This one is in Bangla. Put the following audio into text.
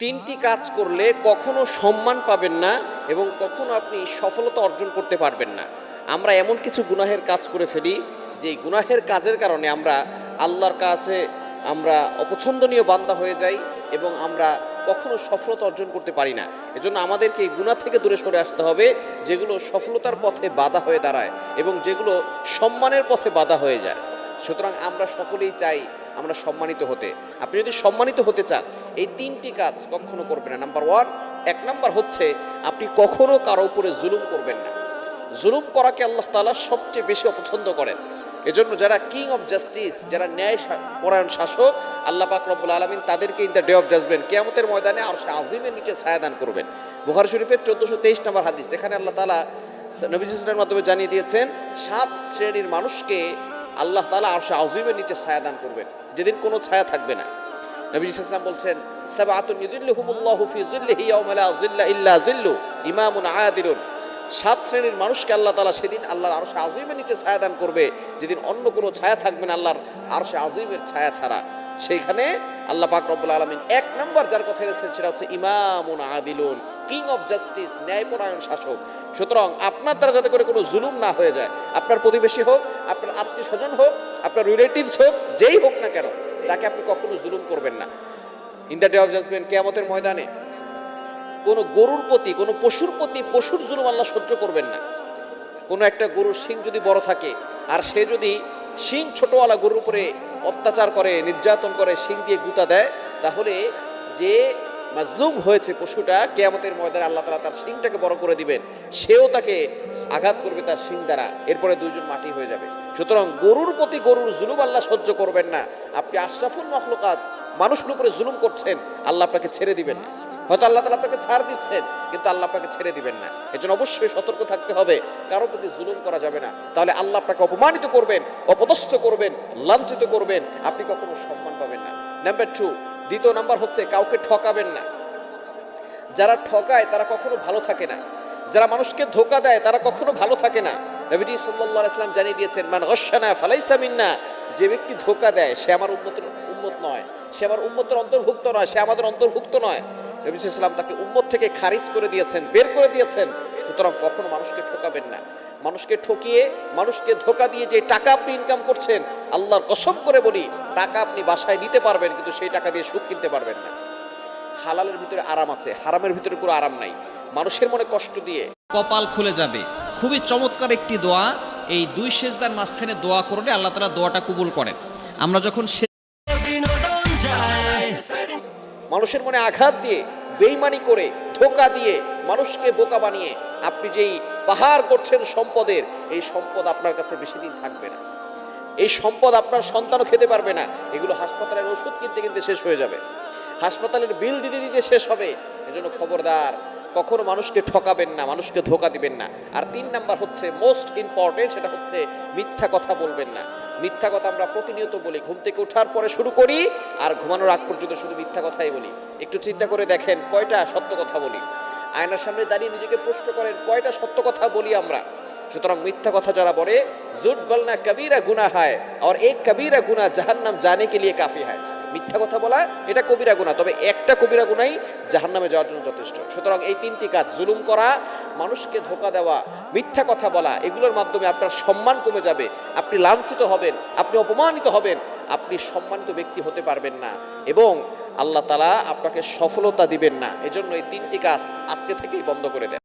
তিনটি কাজ করলে কখনো সম্মান পাবেন না এবং কখনো আপনি সফলতা অর্জন করতে পারবেন না। আমরা এমন কিছু গুনাহের কাজ করে ফেলি যে গুনাহের কাজের কারণে আমরা আল্লাহর কাছে আমরা অপছন্দনীয় বান্দা হয়ে যাই এবং আমরা কখনো সফলতা অর্জন করতে পারি না। এজন্য আমাদেরকে এই গুণা থেকে দূরে সরে আসতে হবে, যেগুলো সফলতার পথে বাধা হয়ে দাঁড়ায় এবং যেগুলো সম্মানের পথে বাধা হয়ে যায়। সুতরাং আমরা সকলেই চাই আমরা সম্মানিত হতে। আপনি যদি সম্মানিত হতে চান, এই তিনটি কাজ কখনো করবেন না। নাম্বার ওয়ান এক নাম্বার হচ্ছে আপনি কখনো কারও উপরে জুলুম করবেন না। জুলুম করাকে আল্লাহ তাআলা সবচেয়ে বেশি অপছন্দ করেন। এজন্য যারা কিং অফ জাস্টিস যারা ন্যায় পরায়ণ শাসক, আল্লাহ পাক রব্বুল আলমিন তাদেরকে in the day of judgement কেয়ামতের ময়দানে আর সে আজিমের নিচে ছায়াদান করবেন। বুখারি শরীফের চোদ্দশো তেইশ নম্বর হাদিস, এখানে আল্লাহ তালা নবীজের মাধ্যমে জানিয়ে দিয়েছেন, সাত শ্রেণির মানুষকে আল্লাহ তালা আর সে আজিমের নিচে ছায়া দান করবেন। যেদিন কোনো ছায়া থাকবে না। নবী ইসলাম বলছেন ইমামুন আদিলুন। সাত শ্রেণির মানুষকে আল্লাহ তালা সেদিন আল্লাহর আরশে আজিমের নিচে ছায়া দান করবে। যেদিন অন্য কোনো ছায়া থাকবে না আল্লাহর আরশে আজিমের ছায়া ছাড়া। সেইখানে আল্লাহ পাক রব্বুল আলামিন এক নম্বর যার কথা এনেছেন সেটা হচ্ছে ইমামুন আদিলুন কিং অফ জাস্টিস ন্যায়পরায়ণ শাসক। সুতরাং আপনার দ্বারা যাতে করে কোনো জুলুম না হয়ে যায়, আপনার প্রতিবেশী হোক, আপনার আত্মীয় স্বজন হোক, আপনার রিলেটিভস হোক, যেই হোক না কেন, তাকে আপনি কখনো জুলুম করবেন না। In the day of judgement কেয়ামতের ময়দানে কোনো গরুর প্রতি, কোনো পশুর প্রতি পশুর জুলুম আল্লাহ সহ্য করবেন না। কোনো একটা গরুর শিং যদি বড় থাকে, আর সে যদি শিং ছোটওয়ালা গরুর উপরে অত্যাচার করে, নির্যাতন করে, শিং দিয়ে গুতা দেয়, তাহলে যে মাজলুম হয়েছে পশুটা, কেয়ামতের ময়দানে আল্লাহ তালা তার শিংটাকে বড় করে দিবেন। সেও তাকে আঘাত করবে তার শিং দ্বারা। এরপরে দুইজন মাটি হয়ে যাবে। সুতরাং গরুর প্রতি গরুর জুলুম আল্লাহ সহ্য করবেন না। আপনি আশরাফুল মখলুকাত মানুষের উপরে জুলুম করছেন, আল্লাহ আপনাকে ছেড়ে দিবেন না। হয়তো আল্লাহ তালা আপনাকে ছাড় দিচ্ছেন, কিন্তু আল্লাহ আপনাকে ছেড়ে দিবেন না। এজন্য অবশ্যই সতর্ক থাকতে হবে। কারও প্রতি জুলুম করা যাবে না। তাহলে আল্লাহ আপনাকে অপমানিত করবেন, অপদস্থ করবেন, লাঞ্ছিত করবেন। আপনি কখনো সম্মান পাবেন না। নাম্বার টু দ্বিতীয় নাম্বার হচ্ছে কাউকে ঠকাবেন না। যারা ঠকায়, তারা কখনো ভালো থাকে না। যারা মানুষকে ধোকা দেয়, তারা কখনো ভালো থাকে না। নবীজি সাল্লাল্লাহু আলাইহি সাল্লাম জানিয়ে দিয়েছেন, মান গশানা ফালাইসা মিন্না। যে ব্যক্তি ধোকা দেয়, সে আমার উম্মত উম্মত নয়। সে আমার উম্মতের অন্তর্ভুক্ত নয়, সে আমাদের অন্তর্ভুক্ত নয়। নবী সাল্লাম তাকে উম্মত থেকে খারিজ করে দিয়েছেন, বের করে দিয়েছেন। সুতরাং কখনো মানুষকে ঠকাবেন না। মানুষকে ঠকিয়ে, মানুষকে ধোকা দিয়ে যে টাকা আপনি ইনকাম করছেন, আল্লাহর কসম করে বলি, টাকা আপনি বাসায় নিতে পারবেন, কিন্তু সেই টাকা দিয়ে সুখ কিনতে পারবেন না। হালালের ভিতরে আরাম আছে, হারামের ভিতরে কোনো আরাম নাই। মানুষের মনে কষ্ট দিয়ে। কপাল খুলে যাবে। খুবই চমৎকার একটি দোয়া। এই দুই সেজদার মাঝখানে দোয়া করলে আল্লাহ তালা দোয়াটা কবুল করেন। আমরা যখন মানুষের মনে আঘাত দিয়ে, বেইমানি করে, ধোকা দিয়ে মানুষকে বোকা বানিয়ে আপনি যেই পাহাড় করছেন সম্পদের, এই সম্পদ আপনার কাছে বেশি দিন থাকবে না। এই সম্পদ আপনার সন্তানও খেতে পারবে না। এগুলো হাসপাতালের ওষুধ কিনতে কিনতে শেষ হয়ে যাবে। হাসপাতালের বিল দিতে দিতে শেষ হবে। এজন্য খবরদার কখনো মানুষকে ঠকাবেন না, মানুষকে ধোকা দিবেন না। আর তিন নাম্বার হচ্ছে মোস্ট ইম্পর্টেন্ট সেটা হচ্ছে মিথ্যা কথা বলবেন না। মিথ্যা কথা আমরা প্রতিনিয়ত বলি, ঘুম থেকে ওঠার পরে শুরু করি আর ঘুমানোর আগ পর্যন্ত শুধু মিথ্যা কথাই বলি। একটু চিন্তা করে দেখেন, কয়টা সত্য কথা বলি? আয়নার সামনে দাঁড়িয়ে নিজেকে প্রশ্ন করেন, কয়টা সত্য কথা বলি আমরা? সুতরাং মিথ্যা কথা যারা বলে, জুট বলনা কবিরা গুনা হয়, আর এক কবিরা গুনা জাহান্নাম জানে কে লিয়ে কাফি হয়। মিথ্যা কথা বলা, এটা কবিরা গুণা তবে একটা কবিরা গুণাই জাহান্নামে যাওয়ার জন্য যথেষ্ট। সুতরাং এই তিনটি কাজ, জুলুম করা, মানুষকে ধোকা দেওয়া, মিথ্যা কথা বলা, এগুলোর মাধ্যমে আপনার সম্মান কমে যাবে, আপনি লাঞ্ছিত হবেন, আপনি অপমানিত হবেন, আপনি সম্মানিত ব্যক্তি হতে পারবেন না এবং আল্লাহ তালা আপনাকে সফলতা দিবেন না। এজন্য এই তিনটি কাজ আজকে থেকেই বন্ধ করে দেন।